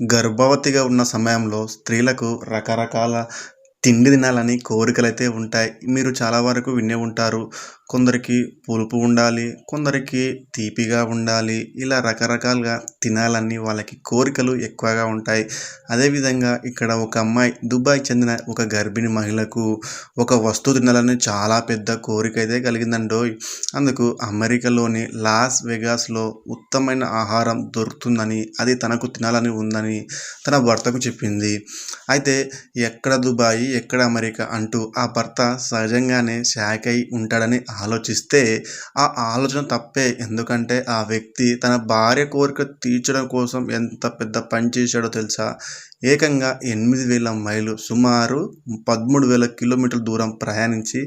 గర్భవతిగా ఉన్న సమయంలో స్త్రీలకు రకరకాల తిండి తినాలని కోరికలు అయితే ఉంటాయి. మీరు చాలా వరకు వినే ఉంటారు. కొందరికి పులుపు ఉండాలి కొందరికి తీపిగా ఉండాలి. ఇలా రకరకాలుగా తినాలని వాళ్ళకి కోరికలు ఎక్కువగా ఉంటాయి. అదేవిధంగా ఇక్కడ ఒక అమ్మాయి దుబాయ్ చెందిన ఒక గర్భిణి మహిళకు ఒక వస్తువు తినాలని చాలా పెద్ద కోరిక అయితే కలిగిందండోయ్ అందుకు అమెరికాలోని లాస్ వెగాస్లో ఉత్తమైన ఆహారం దొరుకుతుందని అది తనకు తినాలని ఉందని తన భర్తకు చెప్పింది. అయితే ఎక్కడ దుబాయ్ ఎక్కడ అమెరికా అంటూ ఆ భర్త సహజంగానే షాక్ అయి ఉంటాడని ఆలోచిస్తే ఆ ఆలోచన తప్పే. ఎందుకంటే ఆ వ్యక్తి తన భార్య కోరిక తీర్చడం కోసం ఎంత పెద్ద పని చేశాడో తెలుసా? ఏకంగా ఎనిమిది వేల మైలు సుమారు పదమూడు వేల కిలోమీటర్ల దూరం ప్రయాణించి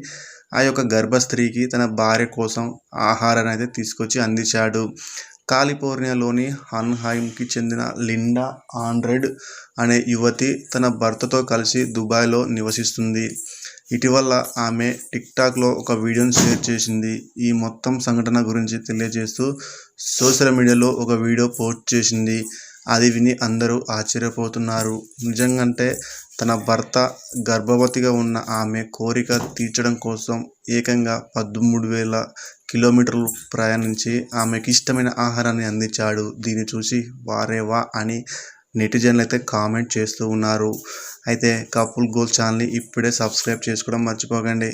ఆ యొక్క గర్భస్త్రీకి తన భార్య కోసం ఆహారాన్ని అయితే తీసుకొచ్చి అందించాడు. కాలిఫోర్నియాలోని హన్హైమ్కి చెందిన లిండా ఆండ్రెడ్ అనే యువతి తన భర్తతో కలిసి దుబాయ్లో నివసిస్తుంది. ఇటీవల ఆమె టిక్టాక్లో ఒక వీడియోను షేర్ చేసింది. ఈ మొత్తం సంఘటన గురించి తెలియజేస్తూ సోషల్ మీడియాలో ఒక వీడియో పోస్ట్ చేసింది. అది విని అందరూ ఆశ్చర్యపోతున్నారు. నిజంగంటే తన భర్త గర్భవతిగా ఉన్న ఆమె కోరిక తీర్చడం కోసం ఏకంగా పదమూడు వేల కిలోమీటర్లు ప్రయాణించి ఆమెకి ఇష్టమైన ఆహారాన్ని అందించాడు. దీన్ని చూసి వారే వా అని నెటిజన్లు అయితే కామెంట్ చేస్తూ ఉన్నారు. అయితే కపుల్ గోల్ ఛానల్ని ఇప్పుడే సబ్స్క్రైబ్ చేసుకోవడం మర్చిపోకండి.